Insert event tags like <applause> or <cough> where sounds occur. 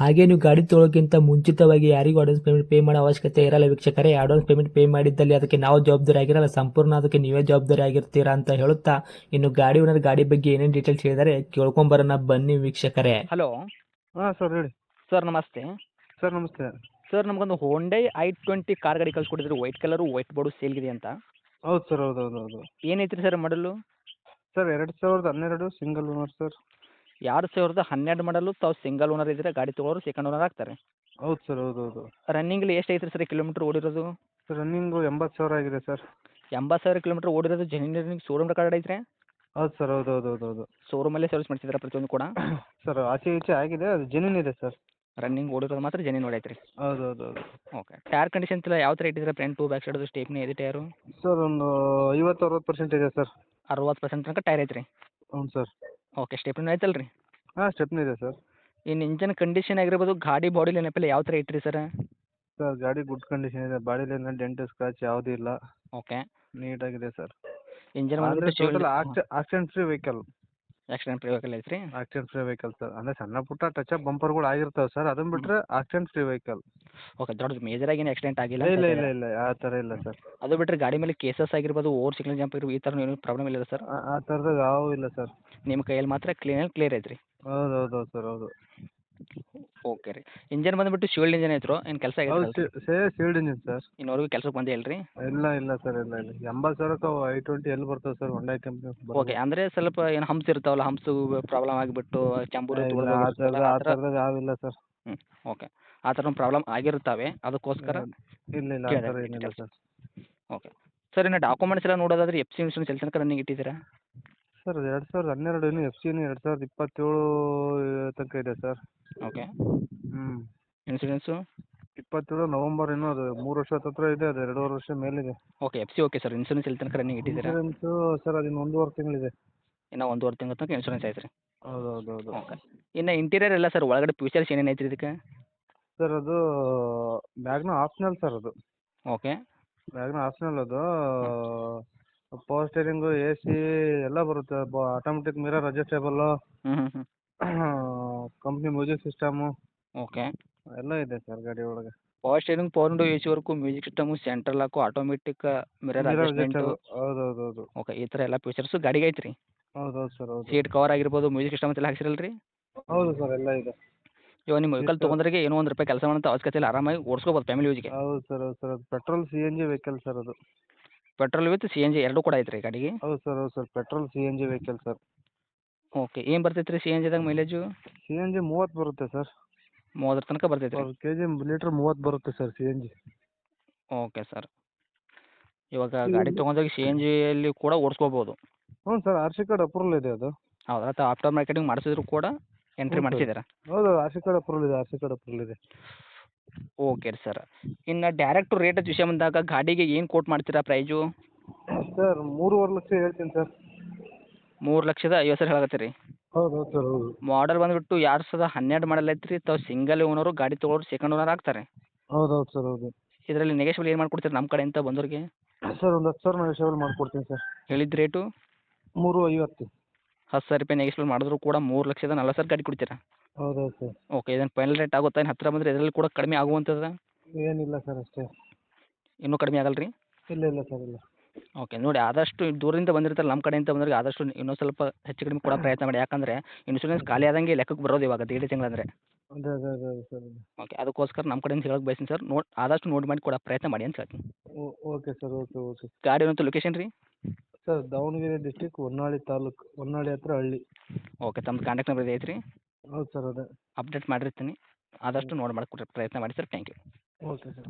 ಹಾಗೆ ನೀವು ಗಾಡಿ ತೊಳೋಕ್ಕಿಂತ ಮುಂಚಿತವಾಗಿ ಯಾರಿಗೂ ಅಡ್ವಾನ್ಸ್ ಪೇಮೆಂಟ್ ಪೇ ಮಾಡೋ ಅವಶ್ಯಕತೆ ಇರಲ್ಲ ವೀಕ್ಷಕರೇ. ಅಡ್ವಾನ್ಸ್ ಪೇಮೆಂಟ್ ಪೇ ಮಾಡಿದ್ದಲ್ಲಿ ಅದಕ್ಕೆ ನಾವು ಜವಾಬ್ದಾರಿ ಆಗಿರಲ್ಲ. ಸಂಪೂರ್ಣ ಅದಕ್ಕೆ ನೀವೇ ಜವಾಬ್ದಾರಿ ಆಗಿರ್ತೀರಾ ಅಂತ ಹೇಳುತ್ತಾ ಇನ್ನು ಗಾಡಿ ಓನರ್ ಗಾಡಿ ಬಗ್ಗೆ ಏನೇನು ಡೀಟೇಲ್ಸ್ ಹೇಳಿದರೆ ಕೇಳ್ಕೊಂಬರೋಣ ಬನ್ನಿ ವೀಕ್ಷಕರೇ. ಹಲೋ ಹಾಂ ಸರ್ ಹೇಳಿ. ಸರ್ ನಮಸ್ತೆ. ಸರ್ ನಮಸ್ತೆ. ಸರ್ ನಮಗೊಂದು ಹೋಂಡೈ ಐ ಟ್ವೆಂಟಿ ಕಾರ್ ಗಾಡಿ ಕಳ್ಸಿಕೊಟ್ಟಿದ್ರಿ. White colour white board sale ಇದೆ ಅಂತ. ಹೌದು ಸರ್ ಹೌದು ಹೌದು ಹೌದು. ಏನೈತ್ರಿ ಸರ್ ಮಾಡಲು ಸರ್ ಎರಡು ಸಾವಿರದ ಹನ್ನೆರಡು ಸಿಂಗಲ್ ಓನರ್ ಸರ್. ಎರಡು ಸಾವಿರದ ಹನ್ನೆರಡು ಮಾಡಲು ತಾವು ಸಿಂಗಲ್ ಓನರ್ ಇದ್ರೆ ಗಾಡಿ ತೊಗೊಳೋರು ಸೆಕೆಂಡ್ ಓನರ್ ಆಗ್ತಾರೆ. ಹೌದು ಸರ್ ಹೌದು ಹೌದು ರನ್ನಿಂಗ್ಲಿ ಎಷ್ಟು ಐತ್ರಿ ಸರ್ ಕಿಲೋಮೀಟರ್ ಓಡಿರೋದು? ರನ್ನಿಂಗ್ ರನ್ನಿಂಗು ಎಂಬತ್ತು ಸಾವಿರ ಆಗಿದೆ ಸರ್. ಎಂಬತ್ತು ಸಾವಿರ ಕಿಲೋಮೀಟರ್ ಓಡಿರೋದು ಜನಿಂಗ್ ಶೋರೂಮ್ ರೆಕಾರ್ಡ್ ಐತ್ರಿ? ಹೌದು ಸರ್ ಹೌದು ಹೌದು ಹೌದು ಹೌದು. ಶೋರೂಮಲ್ಲೇ ಸರ್ವಿಸ್ ಮಾಡಿಸಿದ್ರೆ ಪ್ರತಿಯೊಂದು ಕೂಡ? <coughs> ಸರ್ ಆಚೆ ಈಚೆ ಆಗಿದೆ ಅದು ಜೆನ್ಯೂನ್ ಇದೆ ಸರ್. ರನ್ನಿಂಗ್ ಓಡಿರೋದು ಮಾತ್ರ ಜೆನ್ಯೂನ್ ಓಡೈತ್ರಿ? ಹೌದು ಹೌದು ಹೌದು. ಓಕೆ ಟೈರ್ ಕಂಡೀಷನ್ ಎಲ್ಲ ಯಾವ ಥರ ಇಟ್ಟಿದ್ರೆ front to back side stepney ಇದೆ ಟೈರು ಸರ್ ಒಂದು ಐವತ್ತು ಅರವತ್ತು ಪರ್ಸೆಂಟ್ ಇದೆ ಸರ್. ಅರವತ್ತು ಪರ್ಸೆಂಟ್ ತನಕ ಟೈರ್ ಐತ್ರಿ? ಹ್ಞೂ ಸರ್. ಓಕೆ ಸ್ಟೆಪ್ನಿ ಐತಲ್ಲ ರೀ ಹಾಂ ಸ್ಟೆಪ್ನಿ ಇದೆ ಸರ್ ಇನ್ನು ಇಂಜನ್ ಕಂಡೀಷನ್ ಆಗಿರ್ಬೋದು ಗಾಡಿ ಬಾಡಿ ನೆನಪಿಲ್ಲ ಯಾವ ಥರ ಇಟ್ಟಿರಿ ಸರ್ ಸರ್ ಗಾಡಿ ಗುಡ್ ಕಂಡೀಷನ್ ಇದೆ. ಬಾಡಿಲೇನ ಡೆಂಟ್ ಸ್ಕ್ರಾಚ್ ಯಾವುದೂ ಇಲ್ಲ. ಓಕೆ ನೀಟಾಗಿದೆ ಸರ್ ಇಂಜನ್ ಅಂದರೆ total accident free vehicle accident free vehicle ಐತ್ರಿ? ಆಕ್ಸಿಡೆಂಟ್ ಫ್ರೀ ವೆಹಿಕಲ್ ಸರ್ ಅಂದರೆ ಸಣ್ಣ ಪುಟ್ಟ ಟಚ್ ಅಪ್ ಬಂಪರ್ಗಳು ಆಗಿರ್ತಾವೆ ಸರ್ ಅದನ್ನ ಬಿಟ್ಟರೆ ಆಕ್ಸಿಡೆಂಟ್ ಫ್ರೀ ವೆಹಿಕಲ್ ಓಕೆ ದೊಡ್ಡ ಮೇಜರ್ ಆಗಿ ಏನು ಆಕ್ಸಿಡೆಂಟ್ ಆಗಿಲ್ಲ ಇಲ್ಲ ಇಲ್ಲ ಇಲ್ಲ ಆ ತರ ಇಲ್ಲ ಸರ್. ಅದು ಬಿಟ್ಟರೆ ಗಾಡಿ ಮೇಲೆ ಕೇಸಸ್ ಆಗಿರ್ಬೋದು ಓವರ್ ಸಿಗ್ನಲ್ ಜಂಪ್ ಇರ್ಬೋದು ಈ ತರ ಏನು ಪ್ರಾಬ್ಲಮ್ ಇಲ್ಲ ಸರ್? ಆ- ತರದ ಯಾವ ಯಾವೂ ಇಲ್ಲ ಸರ್. ನಿಮ್ಮ ಕೈಯಲ್ಲಿ ಮಾತ್ರ ಕ್ಲೀನ್ ಕ್ಲಿಯರ್ ಐತ್ರಿ. ಹೌದು ಹೌದು ಹೌದು ಸರ್ ಹೌದು. ಓಕೆ ರೀ. ಇಂಜಿನ್ ಬಂದ್ಬಿಟ್ಟು ಶಿವಲ್ಡ್ ಇಂಜನ್ ಐತ್ರೋ? ಏನು ಕೆಲಸ ಹೌದು ಸೇ ಇಂಜಿನ್ ಸರ್. ಇನ್ನೊರ್ಗೂ ಕೆಲಸಕ್ಕೆ ಬಂದೇ ಇಲ್ರಿ? ಇಲ್ಲ ಇಲ್ಲ ಸರ್ ಇಲ್ಲ ಇಲ್ಲ. ಎಂಬತ್ತು ಸಾವಿರಕ್ಕೆ ಐ ಟ್ವೆಂಟಿ ಎಲ್ಲಿ ಬರ್ತದೆ ಸರ್ ಒಂಡೈ ಕಂಪ್ನಿ ಓಕೆ ಅಂದರೆ ಸ್ವಲ್ಪ ಏನು ಹಂಪ್ಸ್ ಇರ್ತಾವಲ್ಲ ಹಂಪ್ಸ್ ಪ್ರಾಬ್ಲಮ್ ಆಗಿಬಿಟ್ಟು ಚಂಬೂರು ಆ ಥರದ ಆ ಯಾವಿಲ್ಲ ಸರ್. ಓಕೆ. ಆ ಥರ ಪ್ರಾಬ್ಲಮ್ ಆಗಿರ್ತವೆ ಅದಕ್ಕೋಸ್ಕರ ಇಲ್ಲ ಇಲ್ಲ ಆ ಥರ ಏನಿಲ್ಲ ಸರ್. ಓಕೆ. ಸರ್ ಇನ್ನು ಡಾಕ್ಯುಮೆಂಟ್ಸ್ ಎಲ್ಲ ನೋಡೋದಾದ್ರೆ ಎಫ್ ಸಿ ಇನ್ಶೂರೆನ್ಸ್ ಎಲ್ಲಿ ತನಕ ರನ್ನಿಂಗ್ ಇಟ್ಟಿದ್ದೀರಾ? ಸರ್ ಎರಡು ಸಾವಿರದ ಹನ್ನೆರಡು ಏನು ಎಫ್ ಸಿನು ಎರಡು ಸಾವಿರದ ಇಪ್ಪತ್ತೇಳು ತನಕ ಇದೆ ಸರ್. ಓಕೆ. ಹ್ಞೂ ಇನ್ಶೂರೆನ್ಸು ಇಪ್ಪತ್ತೇಳು ನವೆಂಬರ್ ಏನು ಅದು ಮೂರು ವರ್ಷ ಹತ್ರ ಇದೆ ಅದು ಎರಡೂವರೆ ವರ್ಷ ಮೇಲಿದೆ. Okay F C okay sir insurance ಎಲ್ಲಿ ತನಕ ರನ್ನಿಂಗ್ ಇಟ್ಟಿದ್ದೀರಾ? ಇನ್ಸೂರೆನ್ಸು ಸರ್ ಅದು ಇನ್ನು ಒಂದೂವರೆ ತಿಂಗಳಿದೆ. ಇನ್ನು ಒಂದೂವರೆ ತಿಂಗಳ ತನಕ ಇನ್ಶೂರೆನ್ಸ್ ಐತೆ ರೀ ಹೌದು ಹೌದು ಹೌದು ಓಕೆ ಇನ್ನು ಇಂಟೀರಿಯರ್ ಎಲ್ಲ ಸರ್ ಒಳಗಡೆ ಫ್ಯೂಚರ್ಸ್ ಏನೇನು ಐತ್ರಿ ಇದಕ್ಕೆ? ಸರ್ ಅದು ಮ್ಯಾಗ್ನ ಆಪ್ಷನಲ್ ಸರ್ ಅದು. ಓಕೆ. ಮ್ಯಾಗ್ನ ಆಪ್ಷನಲ್ ಅದು. ಪವರ್ ಸ್ಟೇರಿಂಗು ಎ ಸಿ ಎಲ್ಲ ಬರುತ್ತೆ. ಆಟೋಮೆಟಿಕ್ ಮಿರರ್ ಅಡ್ಜಸ್ಟೇಬಲ್ ಹ್ಞೂ ಹ್ಞೂ ಕಂಪನಿ ಮ್ಯೂಸಿಕ್ ಸಿಸ್ಟಮ್ ಓಕೆ. ಎಲ್ಲ ಇದೆ ಸರ್ ಗಾಡಿ ಒಳಗೆ. Power steering power window A C work music system central ಹಾಕು ಆಟೋಮೆಟಿಕ್ ಮಿರರ್ ಅಡ್ಜಸ್ಟ್ಮೆಂಟ್ ಹೌದು ಹೌದು ಹೌದು ಓಕೆ ಈ ಥರ ಎಲ್ಲ ಫೀಚರ್ಸು ಗಾಡಿಗೆ ಐತ್ರಿ? ಹೌದು ಹೌದು ಸರ್ ಹೌದು. ಸೀಟ್ ಕವರ್ ಆಗಿರ್ಬೋದು ಮ್ಯೂಸಿಕ್ ಸಿಸ್ಟಮ್ ಎಲ್ಲ ಹಾಕ್ಸಿರಲ್ರಿ? ಹೌದು ಸರ್ ಎಲ್ಲ ಇದೆ. ಇವಾಗ ನಿಮ್ಮ ವೆಹಿಕಲ್ ತೊಗೊಂಡ್ರಿಗೆ ಏನೋ ಒಂದು ರೂಪಾಯಿ ಕೆಲಸ ಮಾಡೋಂಥ ಅವಶ್ಯಕತೆ ಇಲ್ಲ ಆರಾಮಾಗಿ ಓಡಿಸ್ಕೋಬೋದು ಫ್ಯಾಮಿಲಿ ಯೂಸ್ಗೆ ಹೌದು ಸರ್ ಹೌದು ಸರ್ ಅದು petrol C N G vehicle sir ಅದು. Petrol with C N G ಎರಡೂ ಕೂಡ ಐತೆ ರೀ ಗಾಡಿಗೆ? ಹೌದು ಸರ್ ಹೌದು sir petrol C N G vehicle sir. Okay ಏನು ಬರ್ತೈತೆ ರೀ ಸಿ ಎನ್ ಜಿದಾಗ ಮೈಲೇಜು ಸಿ ಎನ್ ಜಿ ಮೂವತ್ತು ಬರುತ್ತೆ ಸರ್. ಮೂವತ್ತರ ತನಕ ಬರ್ತೈತೆ ರೀ ಕೆ ಜಿ ಲೀಟ್ರ್ ಮೂವತ್ತು ಬರುತ್ತೆ sir C N G okay sir. ಇವಾಗ ಗಾಡಿ ತೊಗೊಂಡೋಗಿ ಸಿ ಎನ್ ಜಿಯಲ್ಲಿ ಕೂಡ ಓಡಿಸ್ಕೋಬೋದು. ಹ್ಞೂ sir R C card approval ಇದೆ ಅದು. ಹೌದಾ? ಆಫ್ಟರ್ ಮಾರ್ಕೆಟಿಂಗ್ ಮಾಡಿಸಿದ್ರು ಕೂಡ ಎಂಟ್ರಿ. ಮಾಡಿಸಿದ್ದೀರಾ? ಹೌದು ಆರ್ ಸಿ ಕಾರ್ಡ್ ಅಪ್ರೂವಲ್ ಇದೆ ಆರ್ ಸಿ ಕಾರ್ಡ್ ಅಪ್ರೂವಲ್ ಇದೆ. Okay sir. ಇನ್ನು ಡೈರೆಕ್ಟ್ ರೇಟ್ ವಿಷಯ ಬಂದಾಗ ಗಾಡಿಗೆ ಏನು ಕೋಟ್ ಮಾಡ್ತೀರಾ ಪ್ರೈಜು ಸರ್ ಮೂರುವರೆ ಲಕ್ಷ ಹೇಳ್ತೀನಿ ಸರ್. ಮೂರು ಲಕ್ಷದ ಐವತ್ತು ಸಾವಿರ ಹೇಳಕತ್ತೀರಿ? ಹೌದು ಹೌದು ಸರ್ ಹೌದು. ಮಾಡಲ್ ಬಂದುಬಿಟ್ಟು ಎರಡು ಸಾವಿರದ ಹನ್ನೆರಡು ಮಾಡಲ್ ಐತ್ರಿ. ತಾವು ಸಿಂಗಲ್ ಓನರು ಗಾಡಿ ತೊಗೊಳೋರು ಸೆಕೆಂಡ್ ಓನರ್ ಆಗ್ತಾರೆ. ಹೌದು ಹೌದು ಸರ್ ಹೌದು. ಇದರಲ್ಲಿ ನೆಗೆಶ್ವಲ್ ಏನು ಮಾಡ್ಕೊಡ್ತೀರಿ ನಮ್ಮ ಕಡೆಯಿಂದ ಬಂದವ್ರಿಗೆ ಸರ್ ಒಂದು ಹತ್ತು ಸಾವಿರ ನಾನು ಮಾಡಿಕೊಡ್ತೀನಿ ಸರ್. ಹೇಳಿದ ರೇಟು ಮೂರು ಐವತ್ತು. ಹತ್ತು ಸಾವಿರ ರೂಪಾಯಿ ನೆಗೆಸ್ಟ್ ಮಾಡಿದ್ರು ಕೂಡ ಮೂರು ಲಕ್ಷದ ನಲ್ವತ್ತು ಸಾವಿರ ಗಾಡಿ ಕೊಡ್ತೀರಾ? ಹೌದು ಸರ್. ಓಕೆ ಇದನ್ನು ಫೈನಲ್ ರೇಟ್ ಆಗುತ್ತಾ? ಇನ್ನು ಹತ್ತಿರ ಬಂದರೆ ಇದರಲ್ಲಿ ಕೂಡ ಕಡಿಮೆ ಆಗುವಂಥದ್ದು? ಏನಿಲ್ಲ ಸರ್ ಅಷ್ಟೇ. ಇನ್ನೂ ಕಡಿಮೆ ಆಗಲ್ಲ ರೀ ಇಲ್ಲ ಇಲ್ಲ ಸರ್ ಇಲ್ಲ. ಓಕೆ ನೋಡಿ ಆದಷ್ಟು ದೂರದಿಂದ ಬಂದಿರ್ತಾರೆ ನಮ್ಮ ಕಡೆಯಿಂದ ಬಂದವ್ರಿಗೆ ಆದಷ್ಟು ಇನ್ನೊಂದು ಸ್ವಲ್ಪ ಹೆಚ್ಚು ಕಡಿಮೆ ಕೂಡ ಪ್ರಯತ್ನ ಮಾಡಿ. ಯಾಕಂದರೆ ಇನ್ಶೂರೆನ್ಸ್ ಖಾಲಿ ಆದಂಗೆ ಲೆಕ್ಕಕ್ಕೆ ಬರೋದು ಇವಾಗ ದೇಡಿ ತಿಂಗಳಂದರೆ. ಅದೇ ಅದೇ ಅದೇ ಅದೇ ಸರ್ ಓಕೆ ಅದಕ್ಕೋಸ್ಕರ ನಮ್ಮ ಕಡೆಯಿಂದ ಹೇಳಕ್ಕೆ ಬಯಸ್ತೀನಿ ಸರ್. ನೋಡಿ ಆದಷ್ಟು ನೋಡಿ ಮಾಡಿ ಕೂಡ ಪ್ರಯತ್ನ ಮಾಡಿ ಅಂತ ಹೇಳ್ತೀನಿ. Okay sir okay okay. ಗಾಡಿ ಲೊಕೇಶನ್ ರೀ? ಸರ್ ದಾವಣಗೆರೆ ಡಿಸ್ಟಿಕ್ ಹೊನ್ನಾಳಿ ತಾಲೂಕು ಹೊನ್ನಾಳಿ ಹತ್ರ ಹಳ್ಳಿ. ಓಕೆ ತಮ್ಮ ಕಾಂಟ್ಯಾಕ್ಟ್ ನಂಬರ್ ಐತ್ರಿ? ಹೌದು ಸರ್ ಅದೇ. ಅಪ್ಡೇಟ್ ಮಾಡಿರ್ತೀನಿ. ಆದಷ್ಟು ನೋಡಿ ಮಾಡಿ ಕೊಡ್ರಿ ಪ್ರಯತ್ನ ಮಾಡಿ sir. Thank you okay sir